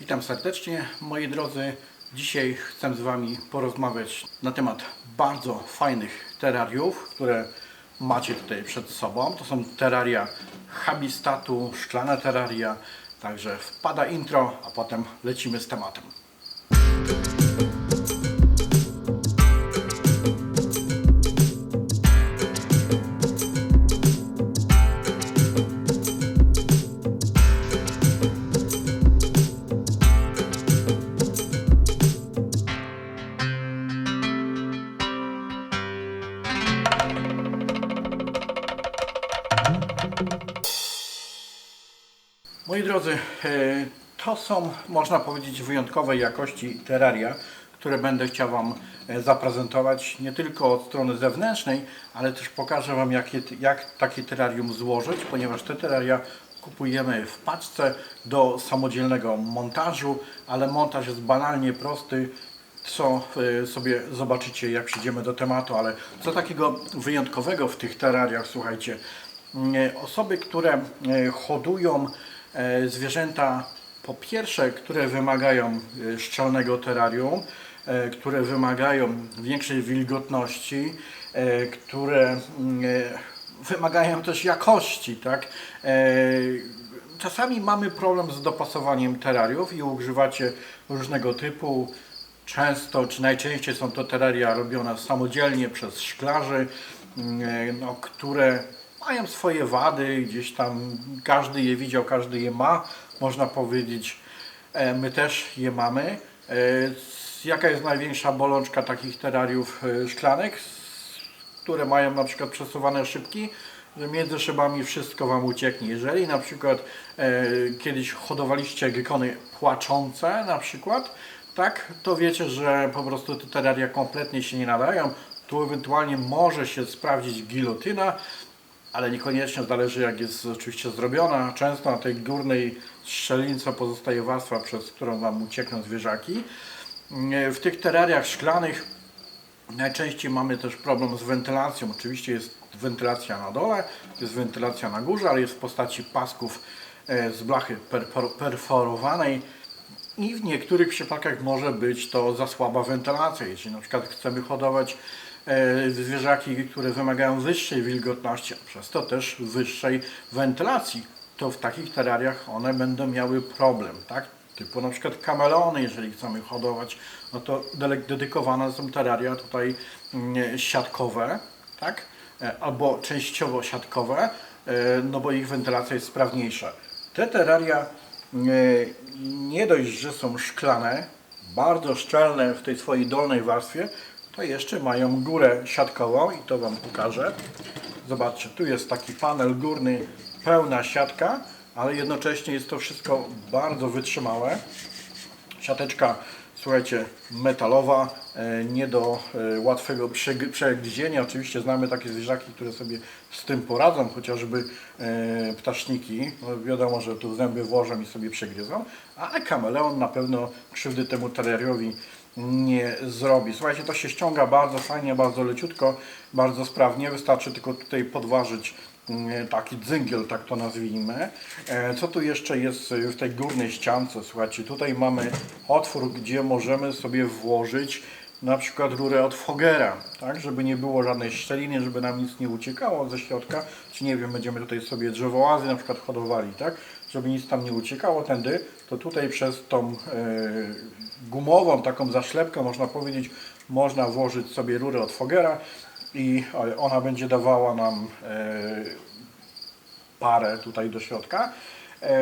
Witam serdecznie moi drodzy. Dzisiaj chcę z Wami porozmawiać na temat bardzo fajnych terrariów, które macie tutaj przed sobą. To są terraria habistatu, szklane terraria. Także wpada intro, a potem lecimy z tematem. To są, można powiedzieć, wyjątkowej jakości terraria, które będę chciał Wam e, zaprezentować nie tylko od strony zewnętrznej, ale też pokażę Wam, jakie, jak takie terrarium złożyć, ponieważ te terraria kupujemy w paczce do samodzielnego montażu, ale montaż jest banalnie prosty, co e, sobie zobaczycie, jak przyjdziemy do tematu, ale co takiego wyjątkowego w tych terrariach, słuchajcie, Mm, osoby, które e, hodują e, zwierzęta, po pierwsze, które wymagają e, szczelnego terrarium, e, które wymagają większej wilgotności, e, które mm, e, wymagają też jakości, tak? E, Czasami mamy problem z dopasowaniem terrariów i używacie różnego typu Często, czy najczęściej są to terraria robione samodzielnie przez szklarzy, mm, no, które mają swoje wady, gdzieś tam każdy je widział, każdy je ma, można powiedzieć. E, My też je mamy. E, Jaka jest największa bolączka takich terrariów e, szklanek, które mają na przykład przesuwane szybki? Że między szybami wszystko Wam ucieknie. Jeżeli na przykład e, kiedyś hodowaliście gekony płaczące na przykład, tak, to wiecie, że po prostu te terraria kompletnie się nie nadają. Tu ewentualnie może się sprawdzić gilotyna, ale niekoniecznie zależy jak jest oczywiście zrobiona. Często na tej górnej szczelince pozostaje warstwa, przez którą Wam uciekną zwierzaki. W tych terrariach szklanych Najczęściej mamy też problem z wentylacją. Oczywiście jest wentylacja na dole, jest wentylacja na górze, ale jest w postaci pasków e, z blachy perfor- perforowanej i w niektórych przypadkach może być to za słaba wentylacja. Jeśli na przykład chcemy hodować zwierzaki, które wymagają wyższej wilgotności, a przez to też wyższej wentylacji, to w takich terrariach one będą miały problem, tak? Typu na przykład kameleony, jeżeli chcemy hodować, no to dedykowane są terraria tutaj mm, siatkowe, tak? E, Albo częściowo siatkowe, e, no bo ich wentylacja jest sprawniejsza. Te terraria e, nie dość, że są szklane, bardzo szczelne w tej swojej dolnej warstwie, to jeszcze mają górę siatkową i to Wam pokażę. Zobaczcie, tu jest taki panel górny, pełna siatka, ale jednocześnie jest to wszystko bardzo wytrzymałe. Siateczka, słuchajcie, metalowa, e, nie do e, łatwego przeg- przegryzienia. Oczywiście znamy takie zwierzaki, które sobie z tym poradzą, chociażby e, ptaszniki. No, wiadomo, że tu zęby włożą i sobie przegryzą, ale kameleon na pewno krzywdy temu terrariowi nie zrobi. Słuchajcie, to się ściąga bardzo fajnie, bardzo leciutko, bardzo sprawnie. Wystarczy tylko tutaj podważyć mm, taki dzyngiel, tak to nazwijmy. E, Co tu jeszcze jest w tej górnej ściance? Słuchajcie, tutaj mamy otwór, gdzie możemy sobie włożyć na przykład rurę od Fogera, tak, żeby nie było żadnej szczeliny, żeby nam nic nie uciekało ze środka, czy nie wiem, będziemy tutaj sobie drzewołazy na przykład hodowali, tak, żeby nic tam nie uciekało tędy, to tutaj przez tą e, gumową taką zaślepkę, można powiedzieć, można włożyć sobie rurę od Fogera i e, ona będzie dawała nam e, parę tutaj do środka.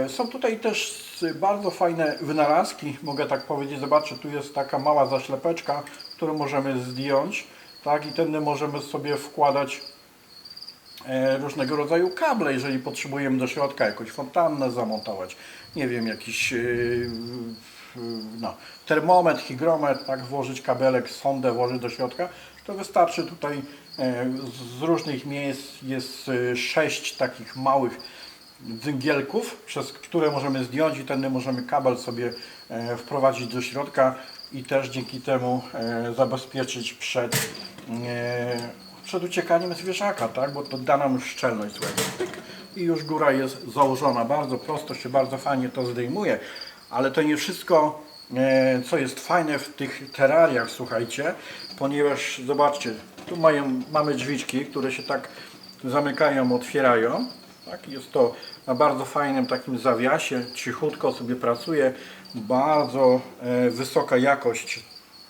Są tutaj też bardzo fajne wynalazki, mogę tak powiedzieć. Zobaczcie, tu jest taka mała zaślepeczka, którą możemy zdjąć, tak, i tędy możemy sobie wkładać e, różnego rodzaju kable, jeżeli potrzebujemy do środka jakąś fontannę zamontować, nie wiem, jakiś e, no, termometr, hygrometr, tak, włożyć kabelek, sondę włożyć do środka, to wystarczy tutaj e, z różnych miejsc jest sześć takich małych dzygielków, przez które możemy zdjąć i tędy możemy kabel sobie wprowadzić do środka i też dzięki temu e, zabezpieczyć przed, e, przed uciekaniem zwierzaka, tak? bo to da nam szczelność. Pyk. I już góra jest założona. Bardzo prosto się, bardzo fajnie to zdejmuje. Ale to nie wszystko, e, co jest fajne w tych terariach, słuchajcie, ponieważ zobaczcie, tu mają, mamy drzwiczki, które się tak zamykają, otwierają. Tak? Jest to na bardzo fajnym takim zawiasie, cichutko sobie pracuje, bardzo e, wysoka jakość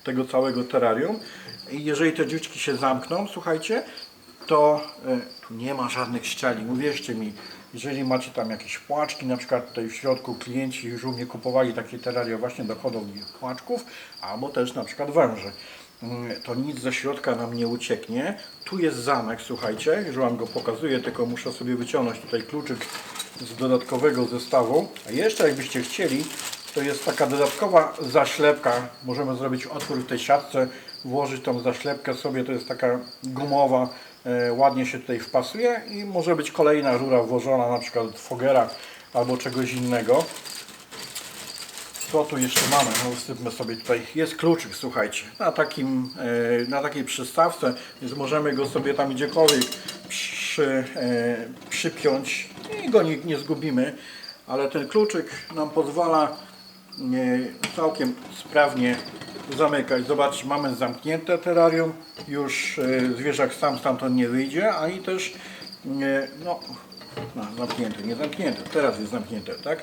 tego całego terrarium. I jeżeli te drzwiczki się zamkną, słuchajcie, to e, tu nie ma żadnych szczelin. Uwierzcie mi, jeżeli macie tam jakieś płaczki, na przykład tutaj w środku klienci już u mnie kupowali takie terraria właśnie do hodowli płaczków, albo też na przykład węży. Mm, To nic ze środka nam nie ucieknie. Tu jest zamek, słuchajcie, już Wam go pokazuję, tylko muszę sobie wyciągnąć tutaj kluczyk z dodatkowego zestawu. A jeszcze jakbyście chcieli, to jest taka dodatkowa zaślepka. Możemy zrobić otwór w tej siatce, włożyć tą zaślepkę sobie, to jest taka gumowa, e, ładnie się tutaj wpasuje i może być kolejna rura włożona, na przykład od Fogera albo czegoś innego. Co tu jeszcze mamy? No sobie tutaj. Jest kluczyk, słuchajcie, na, takim, e, na takiej przystawce, więc możemy go sobie tam gdziekolwiek przy, e, przypiąć i go nie, nie zgubimy. Ale ten kluczyk nam pozwala całkiem sprawnie zamykać. Zobaczcie, mamy zamknięte terrarium. Już e, zwierzak sam stamtąd nie wyjdzie, ani też e, no, no, zamknięte, nie zamknięte. Teraz jest zamknięte, tak?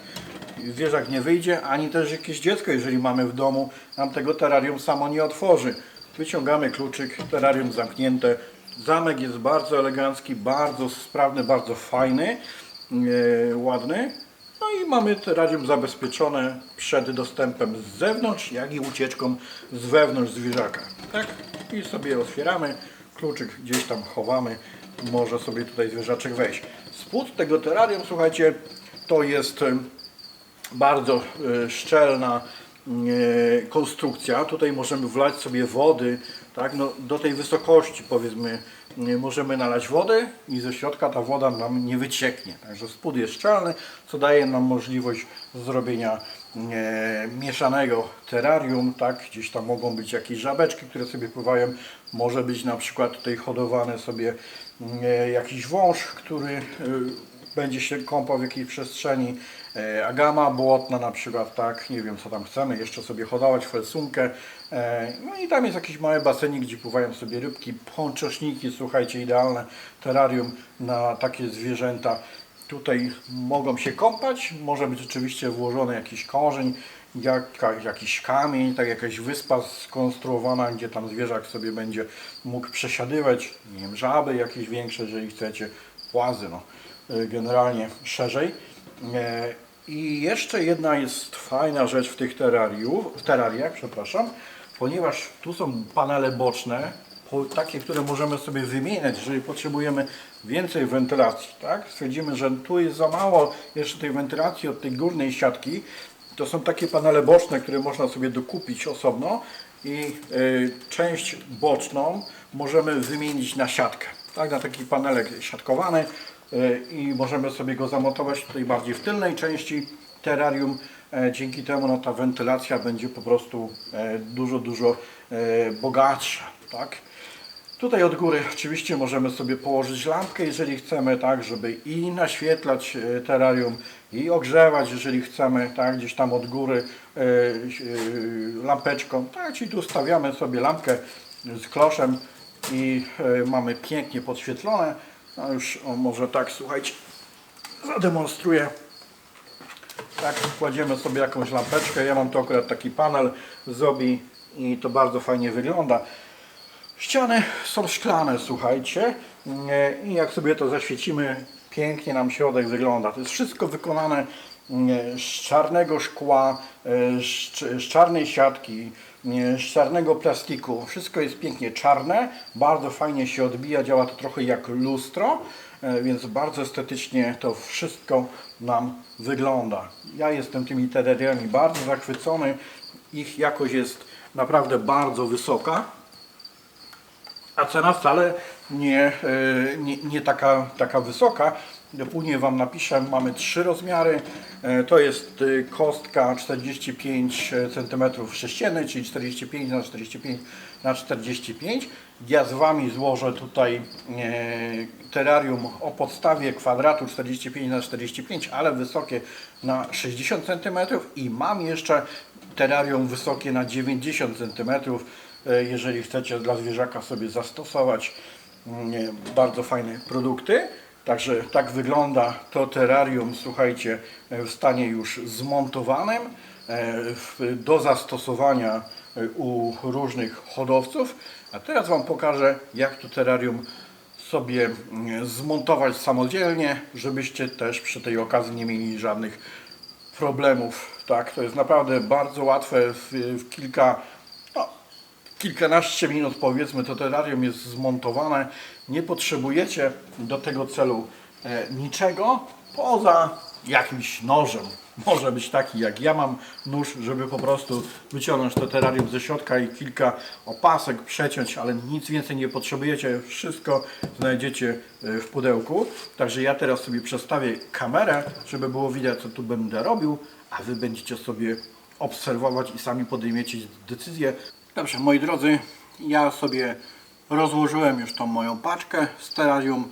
Zwierzak nie wyjdzie, ani też jakieś dziecko, jeżeli mamy w domu, nam tego terrarium samo nie otworzy. Wyciągamy kluczyk, terrarium zamknięte. Zamek jest bardzo elegancki, bardzo sprawny, bardzo fajny, e, ładny. No i mamy terrarium zabezpieczone przed dostępem z zewnątrz, jak i ucieczką z wewnątrz zwierzaka. Tak? I sobie otwieramy, kluczyk gdzieś tam chowamy, może sobie tutaj zwierzaczek wejść. Spód tego terrarium, słuchajcie, to jest bardzo e, szczelna konstrukcja. Tutaj możemy wlać sobie wody, tak, no, do tej wysokości powiedzmy możemy nalać wody i ze środka ta woda nam nie wycieknie. Także spód jest szczelny, co daje nam możliwość zrobienia e, mieszanego terrarium, tak, gdzieś tam mogą być jakieś żabeczki, które sobie pływają, może być na przykład tutaj hodowany sobie e, jakiś wąż, który e, będzie się kąpał w jakiejś przestrzeni, e, agama błotna na przykład, tak, nie wiem co tam chcemy, jeszcze sobie hodować felsunkę, e, no i tam jest jakiś mały basenik, gdzie pływają sobie rybki, pączniki, słuchajcie, idealne terrarium na takie zwierzęta. Tutaj mogą się kąpać, może być oczywiście włożony jakiś korzeń, jaka, jakiś kamień, tak jakaś wyspa skonstruowana, gdzie tam zwierzak sobie będzie mógł przesiadywać, nie wiem, żaby jakieś większe, jeżeli chcecie, płazy, no, y, generalnie szerzej. I jeszcze jedna jest fajna rzecz w tych terrariów, w terrariach, przepraszam, ponieważ tu są panele boczne, takie, które możemy sobie wymieniać, jeżeli potrzebujemy więcej wentylacji, tak? Stwierdzimy, że tu jest za mało jeszcze tej wentylacji od tej górnej siatki, to są takie panele boczne, które można sobie dokupić osobno i y, część boczną możemy wymienić na siatkę, tak? Na taki panelek siatkowany i możemy sobie go zamontować tutaj bardziej w tylnej części terrarium. E, dzięki temu no, ta wentylacja będzie po prostu e, dużo, dużo e, bogatsza, tak? Tutaj od góry oczywiście możemy sobie położyć lampkę, jeżeli chcemy, tak, żeby i naświetlać e, terrarium, i ogrzewać, jeżeli chcemy, tak, gdzieś tam od góry e, e, lampeczką. Tak, czyli tu stawiamy sobie lampkę z kloszem i e, mamy pięknie podświetlone. No już o, może tak, słuchajcie, zademonstruję. Tak, kładziemy sobie jakąś lampeczkę. Ja mam tu akurat taki panel Zobi i to bardzo fajnie wygląda. Ściany są szklane, słuchajcie. E, I jak sobie to zaświecimy, pięknie nam środek wygląda. To jest wszystko wykonane e, z czarnego szkła, e, z czarnej siatki, z czarnego plastiku. Wszystko jest pięknie czarne, bardzo fajnie się odbija, działa to trochę jak lustro, e, więc bardzo estetycznie to wszystko nam wygląda. Ja jestem tymi terrariami bardzo zachwycony. Ich jakość jest naprawdę bardzo wysoka a cena wcale nie, e, nie, nie taka, taka wysoka. Później Wam napiszę, mamy trzy rozmiary. E, To jest y, kostka 45 cm sześciennej, czyli 45 na 45 na 45. Ja z Wami złożę tutaj e, terrarium o podstawie kwadratu 45 na 45, ale wysokie na 60 cm i mam jeszcze terrarium wysokie na 90 cm. E, Jeżeli chcecie dla zwierzaka sobie zastosować mm, bardzo fajne produkty. Także tak wygląda to terrarium, słuchajcie, w stanie już zmontowanym e, do zastosowania e, u różnych hodowców. A teraz Wam pokażę, jak to terrarium sobie zmontować samodzielnie, żebyście też przy tej okazji nie mieli żadnych problemów. Tak, to jest naprawdę bardzo łatwe w, w kilka, kilkanaście minut powiedzmy to terrarium jest zmontowane. Nie potrzebujecie do tego celu e, niczego poza jakimś nożem. Może być taki jak ja mam nóż, żeby po prostu wyciągnąć to terrarium ze środka i kilka opasek przeciąć, ale nic więcej nie potrzebujecie. Wszystko znajdziecie e, w pudełku. Także ja teraz sobie przestawię kamerę, żeby było widać co tu będę robił, a Wy będziecie sobie obserwować i sami podejmiecie decyzję. Dobrze, moi drodzy, ja sobie rozłożyłem już tą moją paczkę z terrarium.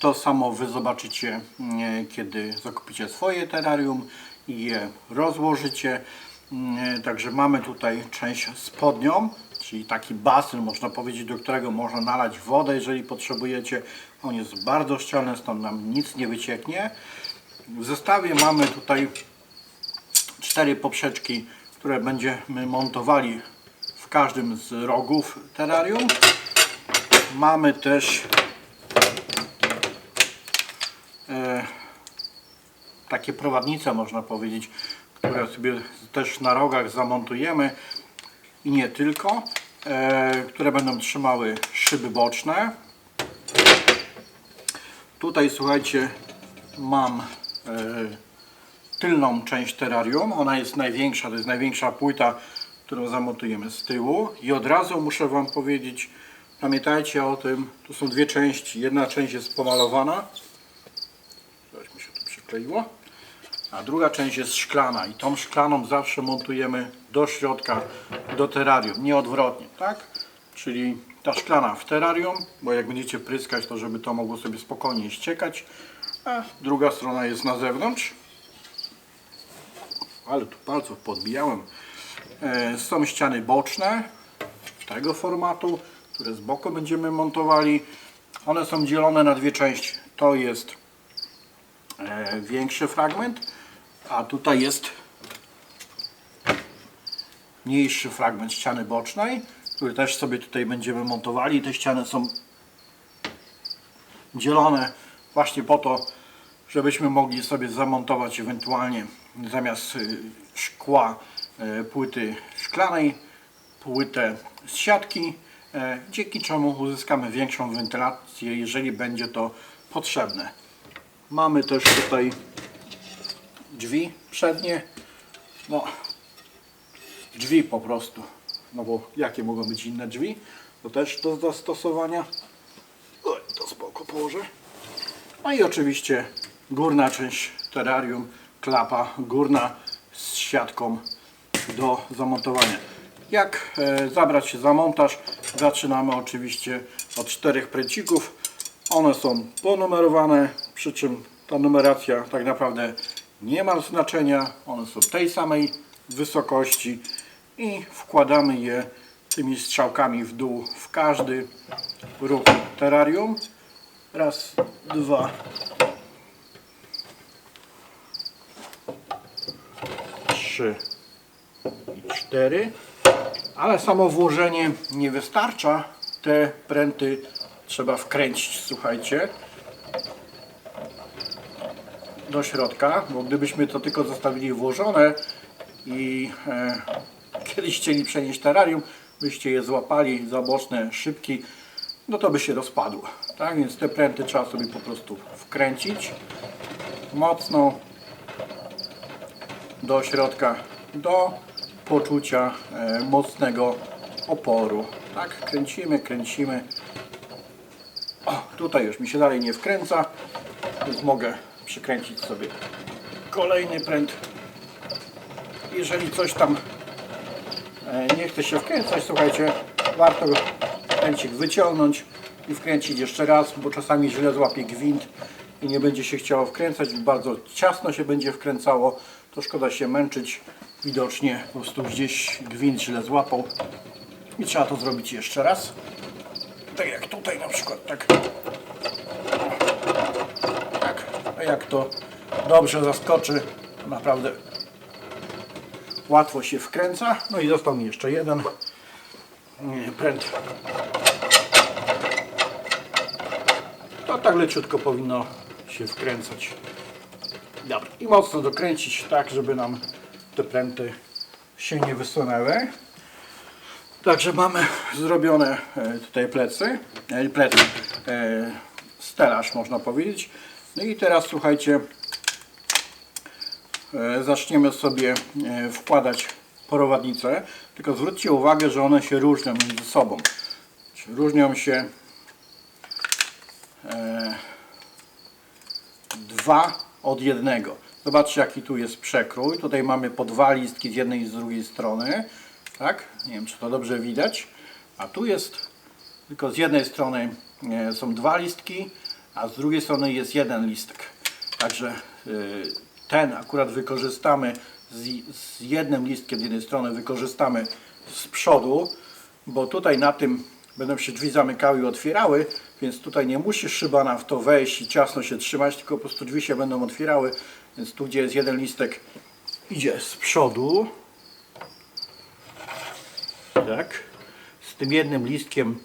To samo Wy zobaczycie, mm, kiedy zakupicie swoje terrarium i je rozłożycie. Mm, Także mamy tutaj część spodnią, czyli taki basen, można powiedzieć, do którego można nalać wodę, jeżeli potrzebujecie. On jest bardzo szczelny, stąd nam nic nie wycieknie. W zestawie mamy tutaj cztery poprzeczki, które będziemy montowali każdym z rogów terrarium. Mamy też e, takie prowadnice, można powiedzieć, które sobie też na rogach zamontujemy i nie tylko, e, które będą trzymały szyby boczne. Tutaj słuchajcie, mam e, tylną część terrarium. Ona jest największa, to jest największa płyta, którą zamontujemy z tyłu. I od razu muszę Wam powiedzieć, pamiętajcie o tym, tu są dwie części. Jedna część jest pomalowana. Coś mi się tu przykleiło. A druga część jest szklana i tą szklaną zawsze montujemy do środka, do terrarium, nie odwrotnie, tak? Czyli ta szklana w terrarium, bo jak będziecie pryskać, to żeby to mogło sobie spokojnie ściekać, a druga strona jest na zewnątrz ale tu palców podbijałem. E, Są ściany boczne tego formatu, które z boku będziemy montowali. One są dzielone na dwie części. To jest e, większy fragment, a tutaj jest mniejszy fragment ściany bocznej, który też sobie tutaj będziemy montowali. Te ściany są dzielone właśnie po to, żebyśmy mogli sobie zamontować ewentualnie zamiast y, szkła płyty szklanej, płytę z siatki, e, dzięki czemu uzyskamy większą wentylację, jeżeli będzie to potrzebne. Mamy też tutaj drzwi przednie, no drzwi po prostu, no bo jakie mogą być inne drzwi, to też do zastosowania. Oj, to spoko położę. No i oczywiście górna część terrarium, klapa górna z siatką do zamontowania. Jak e, zabrać się za montaż? Zaczynamy oczywiście od czterech pręcików. One są ponumerowane, przy czym ta numeracja tak naprawdę nie ma znaczenia. One są tej samej wysokości i wkładamy je tymi strzałkami w dół w każdy róg terrarium. Raz, dwa, trzy i cztery. Ale samo włożenie nie wystarcza. Te pręty trzeba wkręcić, słuchajcie, do środka, bo gdybyśmy to tylko zostawili włożone i e, kiedyś chcieli przenieść terrarium, byście je złapali za boczne szybki, no to by się rozpadło. Tak więc te pręty trzeba sobie po prostu wkręcić mocno do środka, do poczucia e, mocnego oporu. Tak, kręcimy, kręcimy. O, tutaj już mi się dalej nie wkręca. Więc mogę przykręcić sobie kolejny pręt. Jeżeli coś tam e, nie chce się wkręcać, słuchajcie, warto kręcik wyciągnąć i wkręcić jeszcze raz, bo czasami źle złapie gwint i nie będzie się chciało wkręcać, bardzo ciasno się będzie wkręcało, to szkoda się męczyć. Widocznie po prostu gdzieś gwint źle złapał i trzeba to zrobić jeszcze raz. Tak jak tutaj na przykład, tak. Tak, a jak to dobrze zaskoczy, to naprawdę łatwo się wkręca. No i został mi jeszcze jeden pręt. To tak leciutko powinno się wkręcać. Dobra. I mocno dokręcić tak, żeby nam te pręty się nie wysunęły. Także mamy zrobione e, tutaj plecy, e, plecy, e, stelaż można powiedzieć. No i teraz słuchajcie, zaczniemy sobie wkładać prowadnice. Tylko zwróćcie uwagę, że one się różnią między sobą. Różnią się dwa od jednego. Zobaczcie jaki tu jest przekrój. Tutaj mamy po dwa listki z jednej i z drugiej strony. Tak? Nie wiem czy to dobrze widać. A tu jest tylko z jednej strony e, są dwa listki, a z drugiej strony jest jeden listek. Także e, ten akurat wykorzystamy z, z jednym listkiem z jednej strony wykorzystamy z przodu, bo tutaj na tym będą się drzwi zamykały i otwierały, więc tutaj nie musi szyba nam w to wejść i ciasno się trzymać, tylko po prostu drzwi się będą otwierały, więc tu gdzie jest jeden listek idzie z przodu, tak, z tym jednym listkiem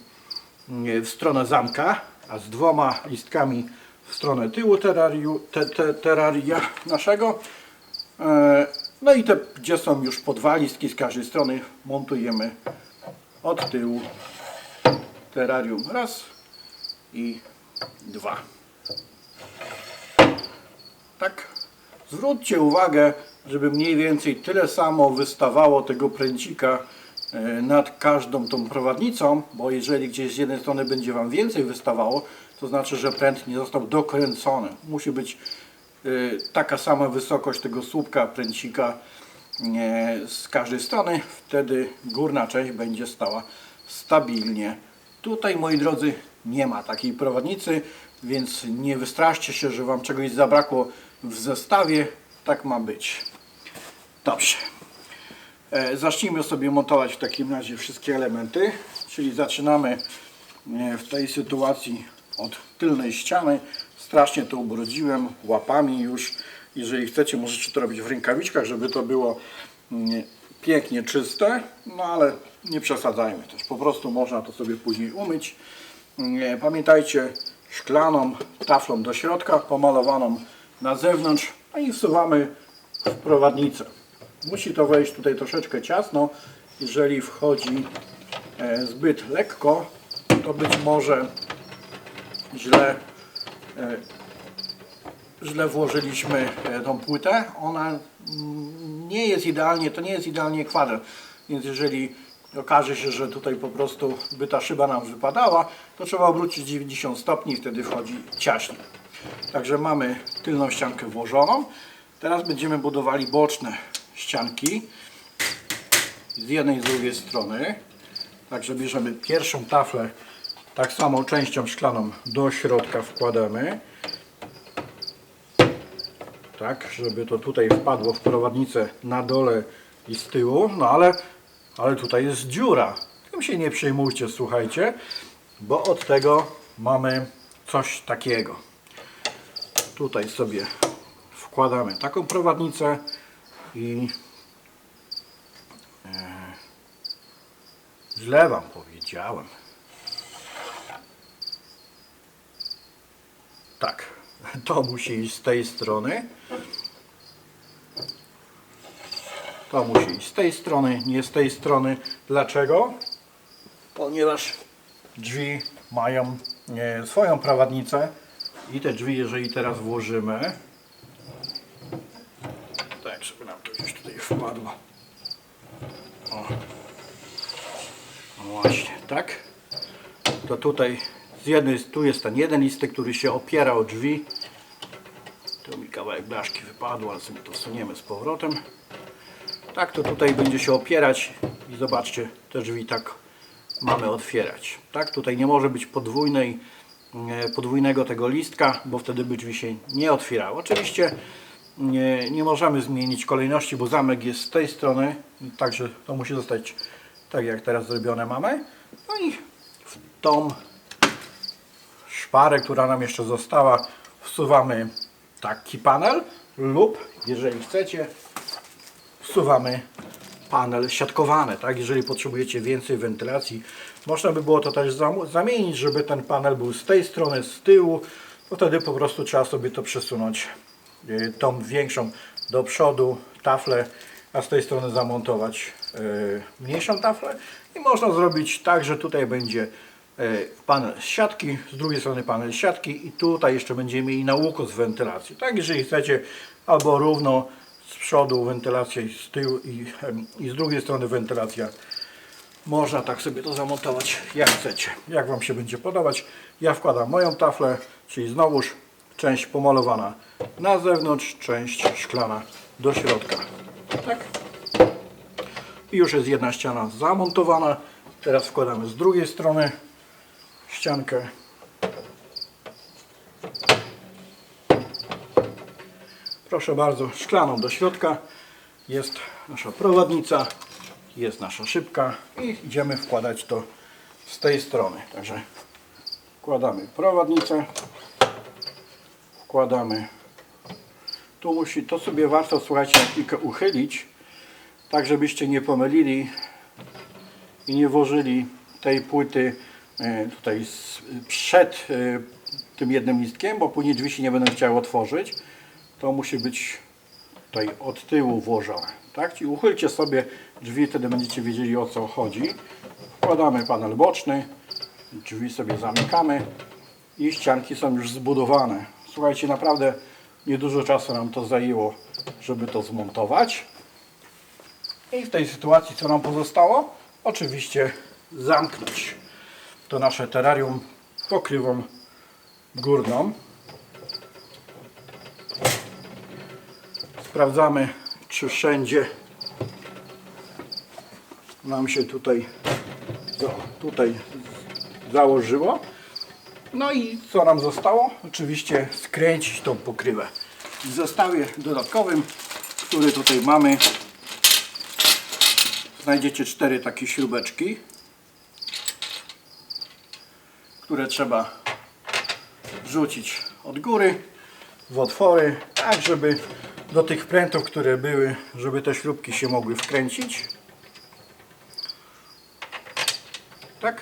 mm, w stronę zamka, a z dwoma listkami w stronę tyłu terrariu, te, te, naszego. E, No i te, gdzie są już po dwa listki z każdej strony, montujemy od tyłu terrarium. Raz i dwa. Tak. Zwróćcie uwagę, żeby mniej więcej tyle samo wystawało tego pręcika e, nad każdą tą prowadnicą, bo jeżeli gdzieś z jednej strony będzie Wam więcej wystawało, to znaczy, że pręt nie został dokręcony. Musi być e, taka sama wysokość tego słupka pręcika e, z każdej strony, wtedy górna część będzie stała stabilnie. Tutaj, moi drodzy, nie ma takiej prowadnicy, więc nie wystraszcie się, że Wam czegoś zabrakło w zestawie. Tak ma być. Dobrze. E, Zacznijmy sobie montować w takim razie wszystkie elementy, czyli zaczynamy e, w tej sytuacji od tylnej ściany. Strasznie to ubrudziłem łapami już. Jeżeli chcecie, możecie to robić w rękawiczkach, żeby to było mm, pięknie czyste, no ale nie przesadzajmy też. Po prostu można to sobie później umyć. Pamiętajcie, szklaną taflą do środka, pomalowaną na zewnątrz, a i wsuwamy w prowadnicę. Musi to wejść tutaj troszeczkę ciasno. Jeżeli wchodzi e, zbyt lekko, to być może źle, e, źle włożyliśmy e, tą płytę. Ona mm, nie jest idealnie, to nie jest idealnie kwadrat, więc jeżeli okaże się, że tutaj po prostu by ta szyba nam wypadała, to trzeba obrócić 90 stopni i wtedy wchodzi ciaśniej. Także mamy tylną ściankę włożoną. Teraz będziemy budowali boczne ścianki z jednej i z drugiej strony. Także bierzemy pierwszą taflę, tak samo częścią szklaną do środka wkładamy. Tak, żeby to tutaj wpadło w prowadnicę na dole i z tyłu. No ale, ale tutaj jest dziura. Tym się nie przejmujcie, słuchajcie, bo od tego mamy coś takiego. Tutaj sobie wkładamy taką prowadnicę i e, źle Wam powiedziałem. Tak, to musi iść z tej strony. To musi iść z tej strony, nie z tej strony. Dlaczego? Ponieważ drzwi mają e, swoją prowadnicę i te drzwi, jeżeli teraz włożymy, tak, żeby nam to gdzieś tutaj wpadło. O. No właśnie, tak? To tutaj z jednej, tu jest ten jeden listek, który się opiera o drzwi kawałek blaszki wypadł, ale sobie to suniemy z powrotem. Tak to tutaj będzie się opierać i zobaczcie, te drzwi tak mamy otwierać. Tak, tutaj nie może być podwójnej, e, podwójnego tego listka, bo wtedy by drzwi się nie otwierały. Oczywiście nie, nie możemy zmienić kolejności, bo zamek jest z tej strony, także to musi zostać tak jak teraz zrobione mamy. No i w tą szparę, która nam jeszcze została, wsuwamy taki panel lub jeżeli chcecie wsuwamy panel siatkowany, tak? Jeżeli potrzebujecie więcej wentylacji, można by było to też zam- zamienić, żeby ten panel był z tej strony, z tyłu, to wtedy po prostu trzeba sobie to przesunąć y, tą większą do przodu taflę, a z tej strony zamontować y, mniejszą taflę i można zrobić tak, że tutaj będzie y, panel z siatki, z drugiej strony panel z siatki i tutaj jeszcze będziemy mieli na łuku z wentylacji. Tak, jeżeli chcecie albo równo z przodu wentylacja i z tyłu i, i z drugiej strony wentylacja. Można tak sobie to zamontować jak chcecie, jak Wam się będzie podobać. Ja wkładam moją taflę, czyli znowuż część pomalowana na zewnątrz, część szklana do środka. Tak? I już jest jedna ściana zamontowana. Teraz wkładamy z drugiej strony ściankę. Proszę bardzo, szklaną do środka jest nasza prowadnica, jest nasza szybka i idziemy wkładać to z tej strony. Także wkładamy prowadnicę, wkładamy tu musi, to sobie warto słuchajcie chwilkę uchylić, tak żebyście nie pomylili i nie włożyli tej płyty e, tutaj przed e, tym jednym listkiem, bo później drzwi się nie będą chciały otworzyć. To musi być tutaj od tyłu włożone. Tak? Czyli uchylcie sobie drzwi, wtedy będziecie wiedzieli o co chodzi. Wkładamy panel boczny, drzwi sobie zamykamy i ścianki są już zbudowane. Słuchajcie, naprawdę niedużo czasu nam to zajęło, żeby to zmontować. I w tej sytuacji co nam pozostało? Oczywiście zamknąć to nasze terrarium pokrywą górną. Sprawdzamy, czy wszędzie nam się tutaj, tutaj założyło. No i co nam zostało? Oczywiście skręcić tą pokrywę. W zestawie dodatkowym, który tutaj mamy, znajdziecie cztery takie śrubeczki, które trzeba wrzucić od góry w otwory, tak żeby do tych prętów, które były, żeby te śrubki się mogły wkręcić. Tak?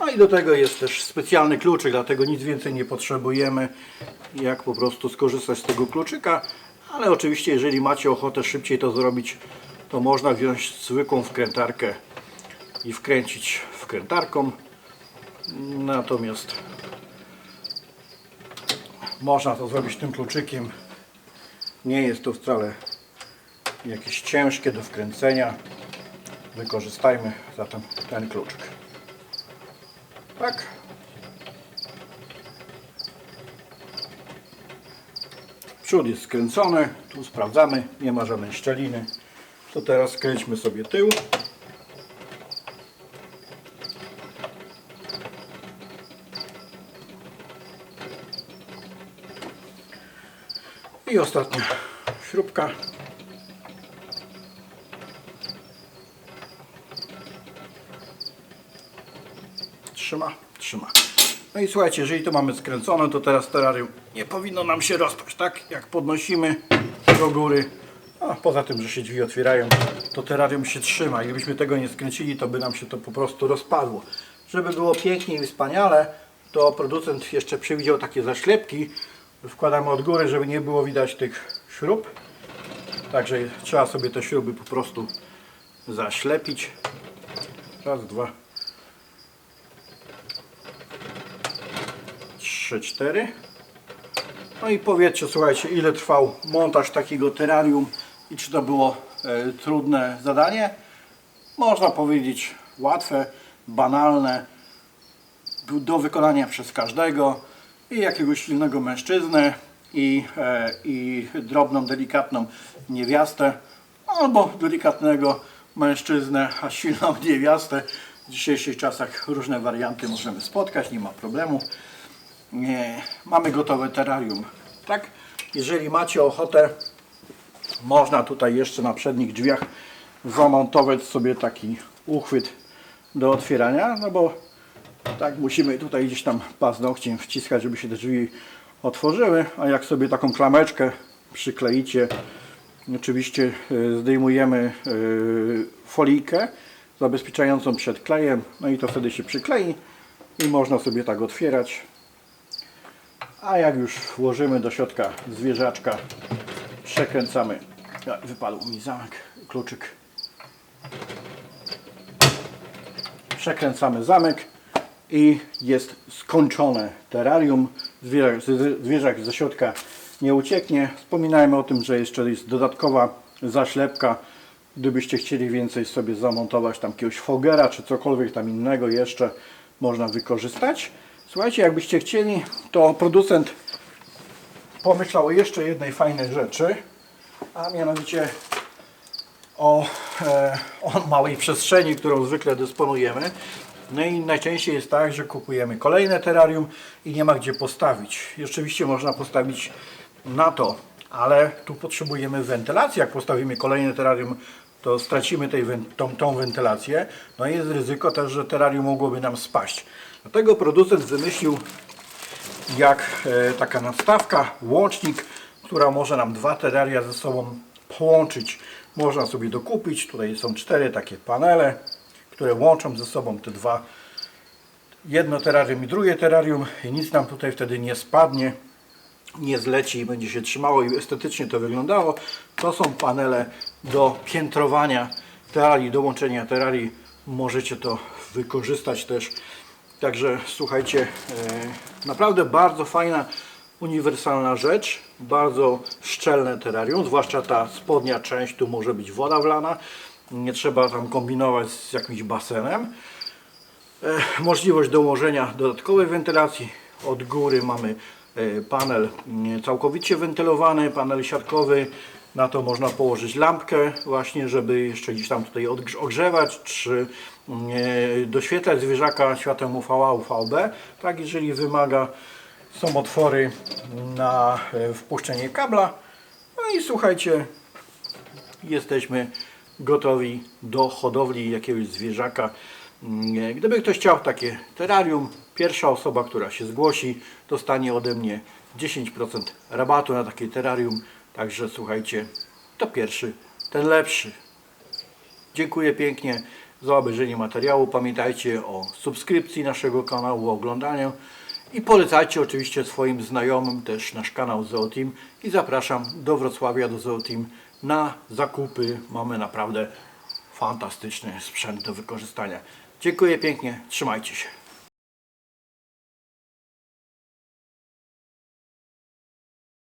No i do tego jest też specjalny kluczyk, dlatego nic więcej nie potrzebujemy, jak po prostu skorzystać z tego kluczyka. Ale oczywiście, jeżeli macie ochotę szybciej to zrobić, to można wziąć zwykłą wkrętarkę i wkręcić wkrętarką. Natomiast można to zrobić tym kluczykiem. Nie jest to wcale jakieś ciężkie do wkręcenia. Wykorzystajmy zatem ten kluczyk. Tak. Przód jest skręcony, tu sprawdzamy, nie ma żadnej szczeliny. To teraz skręćmy sobie tył. I ostatnia śrubka. Trzyma, trzyma. No i słuchajcie, jeżeli to mamy skręcone, to teraz terrarium nie powinno nam się rozpaść, tak? Jak podnosimy do góry, a poza tym, że się drzwi otwierają, to terrarium się trzyma. I Gdybyśmy tego nie skręcili, to by nam się to po prostu rozpadło. Żeby było pięknie i wspaniale, to producent jeszcze przewidział takie zaślepki. Wkładamy od góry, żeby nie było widać tych śrub. Także trzeba sobie te śruby po prostu zaślepić. Raz, dwa, trzy, cztery. No i powiedzcie, słuchajcie, ile trwał montaż takiego terrarium i czy to było e, trudne zadanie? Można powiedzieć łatwe, banalne, do wykonania przez każdego i jakiegoś silnego mężczyznę i, e, i drobną, delikatną niewiastę albo delikatnego mężczyznę, a silną niewiastę. W dzisiejszych czasach różne warianty możemy spotkać, nie ma problemu. Mamy gotowe terrarium. Tak? Jeżeli macie ochotę, można tutaj jeszcze na przednich drzwiach zamontować sobie taki uchwyt do otwierania, no bo tak musimy tutaj gdzieś tam paznokciem wciskać, żeby się te drzwi otworzyły, a jak sobie taką klameczkę przykleicie, oczywiście y, zdejmujemy y, folijkę zabezpieczającą przed klejem, no i to wtedy się przyklei i można sobie tak otwierać. A jak już włożymy do środka zwierzaczka, przekręcamy. Wypadł mi zamek, kluczyk. Przekręcamy zamek i jest skończone terrarium. Zwierzak, zwierzak ze środka nie ucieknie. Wspominałem o tym, że jeszcze jest dodatkowa zaślepka. Gdybyście chcieli więcej sobie zamontować tam jakiegoś fogera czy cokolwiek tam innego jeszcze można wykorzystać. Słuchajcie, jakbyście chcieli, to producent pomyślał o jeszcze jednej fajnej rzeczy, a mianowicie o, e, o małej przestrzeni, którą zwykle dysponujemy. No i najczęściej jest tak, że kupujemy kolejne terrarium i nie ma gdzie postawić. Oczywiście można postawić na to, ale tu potrzebujemy wentylacji. Jak postawimy kolejne terrarium, to stracimy tej, tą, tą wentylację. No i jest ryzyko też, że terrarium mogłoby nam spaść. Dlatego producent wymyślił jak e, taka nadstawka, łącznik, która może nam dwa terraria ze sobą połączyć. Można sobie dokupić. Tutaj są cztery takie panele, które łączą ze sobą te dwa. Jedno terrarium i drugie terrarium i nic nam tutaj wtedy nie spadnie, nie zleci i będzie się trzymało i estetycznie to wyglądało. To są panele do piętrowania terrarii, do łączenia terrarii. Możecie to wykorzystać też. Także słuchajcie, e, naprawdę bardzo fajna, uniwersalna rzecz, bardzo szczelne terrarium, zwłaszcza ta spodnia część, tu może być woda wlana, nie trzeba tam kombinować z jakimś basenem. E, Możliwość dołożenia dodatkowej wentylacji. Od góry mamy e, panel mm, całkowicie wentylowany, panel siatkowy. Na to można położyć lampkę właśnie, żeby jeszcze gdzieś tam tutaj ogrzewać, czy mm, e, doświetlać zwierzaka światłem UVA, UVB. Tak, jeżeli wymaga, są otwory na wpuszczenie kabla. No i słuchajcie, jesteśmy gotowi do hodowli jakiegoś zwierzaka. Mm, Gdyby ktoś chciał takie terrarium, pierwsza osoba, która się zgłosi, dostanie ode mnie 10% rabatu na takie terrarium. Także słuchajcie, to pierwszy, ten lepszy. Dziękuję pięknie za obejrzenie materiału. Pamiętajcie o subskrypcji naszego kanału, o oglądaniu i polecajcie oczywiście swoim znajomym też nasz kanał Zooteam i zapraszam do Wrocławia do Zooteam na zakupy. Mamy naprawdę fantastyczny sprzęt do wykorzystania. Dziękuję pięknie, trzymajcie się.